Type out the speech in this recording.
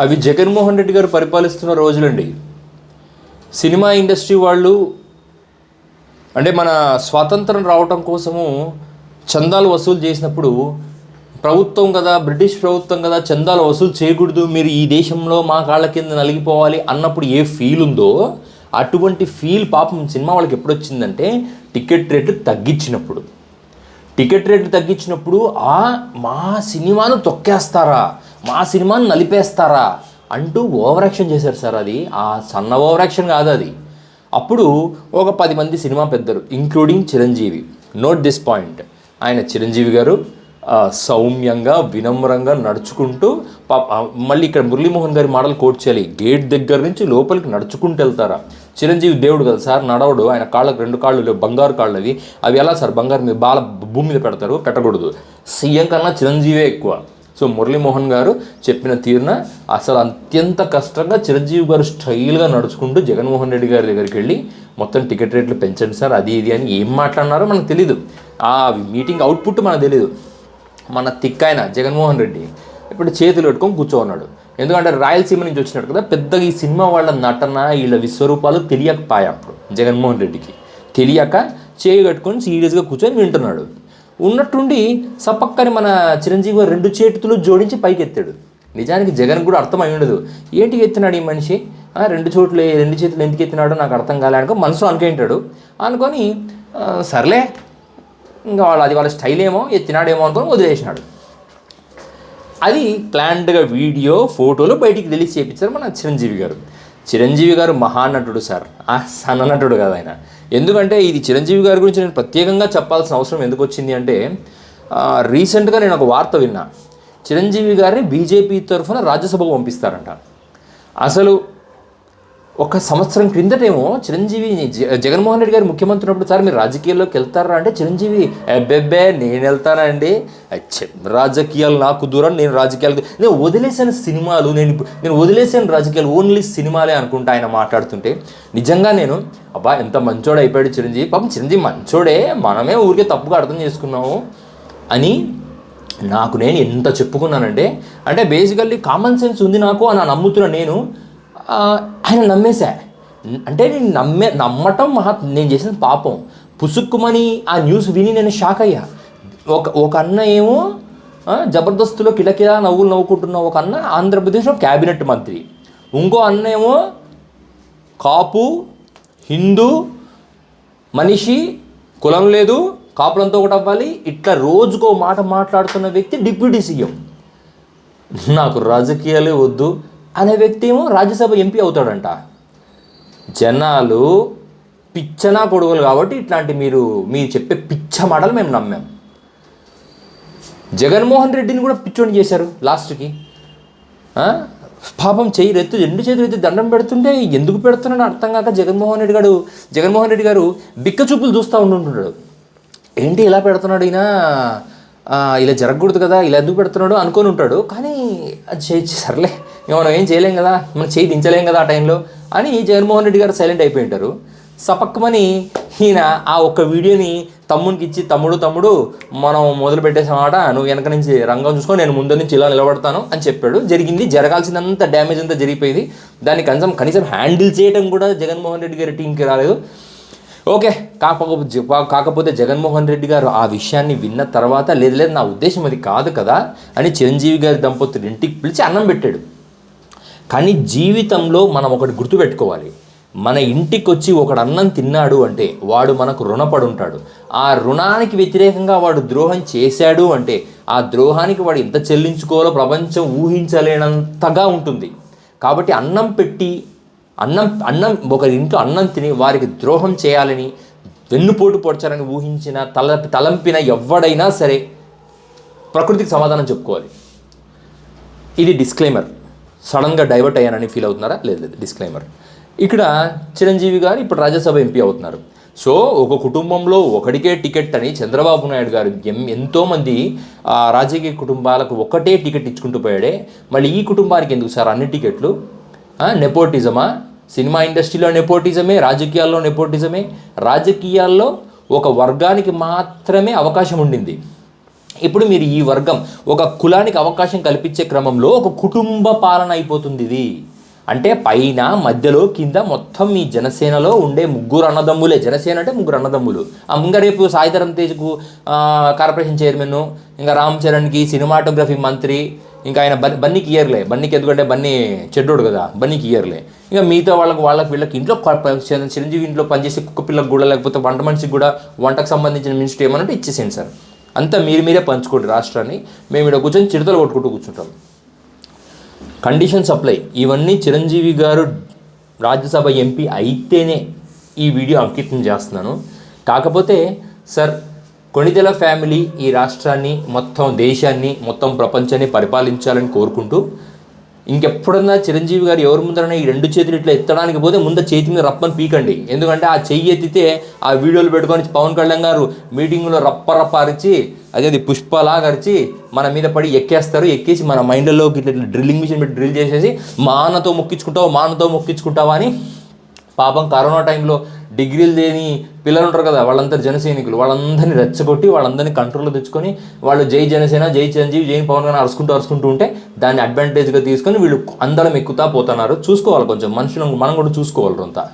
అవి జగన్మోహన్ రెడ్డి గారు పరిపాలిస్తున్న రోజులండి. సినిమా ఇండస్ట్రీ వాళ్ళు అంటే మన స్వాతంత్రం రావటం కోసము చందాలు వసూలు చేసినప్పుడు ప్రభుత్వం కదా బ్రిటిష్ ప్రభుత్వం కదా చందాలు వసూలు చేయకూడదు మీరు ఈ దేశంలో మా కాళ్ళ కింద నలిగిపోవాలి అన్నప్పుడు ఏ ఫీల్ ఉందో అటువంటి ఫీల్ పాపం సినిమా వాళ్ళకి ఎప్పుడు వచ్చిందంటే టికెట్ రేటు తగ్గించినప్పుడు. టికెట్ రేట్లు తగ్గించినప్పుడు ఆ మా సినిమాను తొక్కేస్తారా? మా సినిమాని నలిపేస్తారా అంటూ ఓవర్ యాక్షన్ చేశారు సార్ అది. ఆ సన్న ఓవర్ యాక్షన్ కాదు అది. అప్పుడు ఒక పది మంది సినిమా పెద్దలు including Chiranjeevi. Note this point ఆయన చిరంజీవి గారు సౌమ్యంగా వినమ్రంగా నడుచుకుంటూ మళ్ళీ ఇక్కడ మురళీమోహన్ గారి మాటలు కోట్ చేయాలి. గేట్ దగ్గర నుంచి లోపలికి నడుచుకుంటూ వెళ్తారా? చిరంజీవి దేవుడు కదా సార్ నడవడు. ఆయన కాళ్ళకు రెండు కాళ్ళు లేవు బంగారు కాళ్ళు అవి. అవి ఎలా సార్? బంగారు మీద బాల భూమి మీద పెడతారు పెట్టకూడదు. సీఎం కన్నా చిరంజీవే ఎక్కువ. సో మురళీమోహన్ గారు చెప్పిన తీరున అసలు అత్యంత కష్టంగా చిరంజీవి గారు స్టైల్గా నడుచుకుంటూ జగన్మోహన్ రెడ్డి గారి దగ్గరికి వెళ్ళి మొత్తం టికెట్ రేట్లు పెంచండి సార్ అది ఇది అని ఏం మాట్లాడినారో మనకు తెలీదు. ఆ మీటింగ్ అవుట్పుట్ మనకు తెలీదు. మన తిక్కాయన జగన్మోహన్ రెడ్డి ఇప్పుడు చేతులు పెట్టుకొని కూర్చోన్నాడు. ఎందుకంటే రాయలసీమ నుంచి వచ్చినాడు కదా పెద్దగా ఈ సినిమా వాళ్ళ నటన వీళ్ళ విశ్వరూపాలు తెలియకపోయా అప్పుడు జగన్మోహన్ రెడ్డికి. తెలియక చేయి కట్టుకొని సీరియస్గా కూర్చొని వింటున్నాడు. ఉన్నట్టుండి సపక్కని మన చిరంజీవి గారు రెండు చేతులు జోడించి పైకి ఎత్తాడు నిజానికి జగన్ కూడా అర్థం అయి ఉండదు. ఏంటి ఎత్తినాడు ఈ మనిషి? రెండు చోట్ల రెండు చేతులు ఎందుకు ఎత్తినాడో నాకు అర్థం కాలే అనుకో మనసులో అనుకుంటాడు. అనుకొని సర్లే ఇంకా వాళ్ళు అది వాళ్ళ స్టైల్ ఏమో ఎత్తినాడేమో అనుకొని వదిలేసినాడు. అది ప్లాన్డ్గా వీడియో ఫోటోలు బయటికి రిలీజ్ చేయించారు మన చిరంజీవి గారు. చిరంజీవి గారు మహానటుడు సార్. ఆ సన్ననటుడు కదా ఆయన. ఎందుకంటే ఇది చిరంజీవి గారి గురించి నేను ప్రత్యేకంగా చెప్పాల్సిన అవసరం ఎందుకు వచ్చింది అంటే రీసెంట్గా నేను ఒక వార్త విన్నా. చిరంజీవి గారిని బీజేపీ తరఫున రాజ్యసభకు పంపిస్తారంట. అసలు ఒక సంవత్సరం క్రిందటేమో చిరంజీవి జగన్మోహన్ రెడ్డి గారు ముఖ్యమంత్రి ఉన్నప్పుడు సార్ మీరు రాజకీయాల్లోకి వెళ్తారా అంటే చిరంజీవి అబ్బెబ్బే నేను వెళ్తానండి రాజకీయాలు నాకు దూరం నేను రాజకీయాలు నేను వదిలేసిన సినిమాలు నేను నేను వదిలేసిన రాజకీయాలు ఓన్లీ సినిమాలే అనుకుంటా ఆయన మాట్లాడుతుంటే. నిజంగా నేను అబ్బా ఎంత మంచోడు అయిపోయాడు చిరంజీవి. పాపం చిరంజీవి మంచోడే మనమే ఊరికే తప్పుగా అర్థం చేసుకున్నాము. అని నాకు నేను ఎంత చెప్పుకున్నానంటే అంటే బేసికల్లీ కామన్ సెన్స్ ఉంది నాకు అని నమ్ముతున్న నేను ఆయన నమ్మేశా. అంటే నేను నమ్మే నమ్మటం మహా నేను చేసిన పాపం. పుసుక్కుమని ఆ న్యూస్ విని నేను షాక్ అయ్యా. ఒక ఒక అన్న ఏమో జబర్దస్త్లో కిలకిలా నవ్వులు నవ్వుకుంటున్న ఒక అన్న ఆంధ్రప్రదేశ్లో క్యాబినెట్ మంత్రి. ఇంకో అన్న ఏమో కాపు హిందూ మనిషి కులం లేదు కాపులంతో ఒకటి అవ్వాలి ఇట్లా రోజుకో మాట మాట్లాడుతున్న వ్యక్తి డిప్యూటీ సీఎం. నాకు రాజకీయాలే వద్దు. అనే వ్యక్తి ఏమో రాజ్యసభ ఎంపీ అవుతాడంట. జనాలు పిచ్చనా కొడుకులు కాబట్టి ఇట్లాంటి మీరు మీరు చెప్పే పిచ్చ మాటలు మేము నమ్మాం. జగన్మోహన్ రెడ్డిని కూడా పిచ్చోని చేశారు లాస్ట్కి. పాపం చేయి రెత్తు రెండు చేతులు ఎత్తి దండం పెడుతుంటే ఎందుకు పెడుతున్నాడు అర్థం కాక జగన్మోహన్ రెడ్డి గారు జగన్మోహన్ రెడ్డి గారు బిక్క చూపులు చూస్తూ ఉంటుంటాడు ఏంటి ఇలా పెడుతున్నాడు ఈయన? ఇలా జరగకూడదు కదా ఇలా ఎందుకు పెడుతున్నాడు అనుకొని ఉంటాడు. కానీ అది సర్లే. ఇక మనం ఏం చేయలేం కదా మనం చేయి దించలేం కదా ఆ టైంలో అని జగన్మోహన్ రెడ్డి గారు సైలెంట్ అయిపోయి ఉంటారు. సపక్కమని ఈయన ఆ ఒక్క వీడియోని తమ్మునికి ఇచ్చి తమ్ముడు తమ్ముడు మనం మొదలు పెట్టేసామాట నువ్వు వెనక నుంచి రంగం చూసుకొని నేను ముందు నుంచి ఇలా నిలబడతాను అని చెప్పాడు. జరిగింది జరగాల్సినంత డ్యామేజ్ అంతా జరిగిపోయింది. దాన్ని కనీసం కనీసం హ్యాండిల్ చేయడం కూడా జగన్మోహన్ రెడ్డి గారి టీంకి రాలేదు. ఓకే కాకపోతే కాకపోతే జగన్మోహన్ రెడ్డి గారు ఆ విషయాన్ని విన్న తర్వాత లేదు లేదు నా ఉద్దేశం అది కాదు కదా అని చిరంజీవి గారి దంపతులు ఇంటికి పిలిచి అన్నం పెట్టాడు. కానీ జీవితంలో మనం ఒకటి గుర్తుపెట్టుకోవాలి. మన ఇంటికి వచ్చి ఒకడు అన్నం తిన్నాడు అంటే వాడు మనకు రుణపడి ఉంటాడు ఆ రుణానికి వ్యతిరేకంగా వాడు ద్రోహం చేశాడు అంటే ఆ ద్రోహానికి వాడు ఎంత చెల్లించుకోవాలో ప్రపంచం ఊహించలేనంతగా ఉంటుంది. కాబట్టి అన్నం పెట్టి అన్నం అన్నం ఒకరి ఇంట్లో అన్నం తిని వారికి ద్రోహం చేయాలని వెన్నుపోటు పొడచాలని ఊహించిన తల తలంపిన ఎవడైనా సరే ప్రకృతికి సమాధానం చెప్పుకోవాలి. ఇది డిస్క్లైమర్. సడన్గా డైవర్ట్ అయ్యానని ఫీల్ అవుతున్నారా? లేదు లేదు. డిస్క్లైమర్ ఇక్కడ చిరంజీవి గారు ఇప్పుడు రాజ్యసభ ఎంపీ అవుతున్నారు. సో ఒక కుటుంబంలో ఒకడికే టికెట్ అని చంద్రబాబు నాయుడు గారు ఎం ఎంతోమంది ఆ, రాజకీయ కుటుంబాలకు ఒకటే టికెట్ ఇచ్చుకుంటూ పోయాడే. మళ్ళీ ఈ కుటుంబానికి ఎందుకు సార్ అన్ని టికెట్లు? నెపోటిజమా సినిమా ఇండస్ట్రీలో నెపోటిజమే రాజకీయాల్లో నెపోటిజమే రాజకీయాల్లో ఒక వర్గానికి మాత్రమే అవకాశం ఉండింది. ఇప్పుడు మీరు ఈ వర్గం ఒక కులానికి అవకాశం కల్పించే క్రమంలో ఒక కుటుంబ పాలన అయిపోతుంది ఇది. అంటే పైన మధ్యలో కింద మొత్తం మీ జనసేనలో ఉండే ముగ్గురు అన్నదమ్ములే. జనసేన అంటే ముగ్గురు అన్నదమ్ములు. ఆ ఇంకా రేపు సాయిధరం తేజ్కు కార్పొరేషన్ చైర్మన్ ఇంకా రామ్ చరణ్కి సినిమాటోగ్రఫీ మంత్రి ఇంకా ఆయన బన్ బన్నీకి ఇయర్లే బన్నీకి ఎందుకంటే బన్నీ చెడ్డోడు కదా బన్నీకి ఇయర్లే ఇంకా మిగతా వాళ్ళకి వాళ్ళకి వీళ్ళకి ఇంట్లో చిరంజీవి ఇంట్లో పనిచేసే కుక్క పిల్లకి కూడా లేకపోతే వంట మనిషికి కూడా వంటకు సంబంధించిన మినిస్ట్రీ ఏమన్నట్టు ఇచ్చేసేయండి సార్. అంతా మీరు మీరే పంచుకోండి రాష్ట్రాన్ని. మేము ఇక్కడ కూర్చొని చిడతలు కొట్టుకుంటూ కూర్చుంటాం. కండిషన్ సప్లై ఇవన్నీ చిరంజీవి గారు రాజ్యసభ ఎంపీ అయితేనే ఈ వీడియో అంకితం చేస్తున్నాను. కాకపోతే సార్ కొణిదెల ఫ్యామిలీ ఈ రాష్ట్రాన్ని మొత్తం దేశాన్ని మొత్తం ప్రపంచాన్ని పరిపాలించాలని కోరుకుంటూ ఇంకెప్పుడన్నా చిరంజీవి గారు ఎవరి ముందరైనా ఈ రెండు చేతులు ఇట్లా ఎత్తడానికి పోతే ముందు చేతి మీద రప్పని పీకండి. ఎందుకంటే ఆ చెయ్యి ఎత్తితే ఆ వీడియోలు పెట్టుకొని పవన్ కళ్యాణ్ గారు మీటింగ్లో రప్ప రప్ప అరిచి అదే పుష్పలాగా అరిచి మన మీద పడి ఎక్కేస్తారు. ఎక్కేసి మన మైండ్లోకి ఇట్లా డ్రిల్లింగ్ మిషన్ పెట్టి డ్రిల్ చేసేసి మానతో మొక్కించుకుంటావు మానతో మొక్కించుకుంటావా అని పాపం కరోనా టైంలో డిగ్రీలు లేని పిల్లలు ఉంటారు కదా వాళ్ళందరూ జనసైనికులు వాళ్ళందరినీ రెచ్చగొట్టి వాళ్ళందరినీ కంట్రోల్లో తెచ్చుకొని వాళ్ళు జై జనసేన జై చిరంజీవి జై పవన్ గారు అరుచుకుంటూ అరుచుకుంటూ ఉంటే దాన్ని అడ్వాంటేజ్గా తీసుకొని వీళ్ళు అందరం ఎక్కుతా పోతున్నారు. చూసుకోవాలి కొంచెం. మనుషులను మనం కూడా చూసుకోవాలి అంతా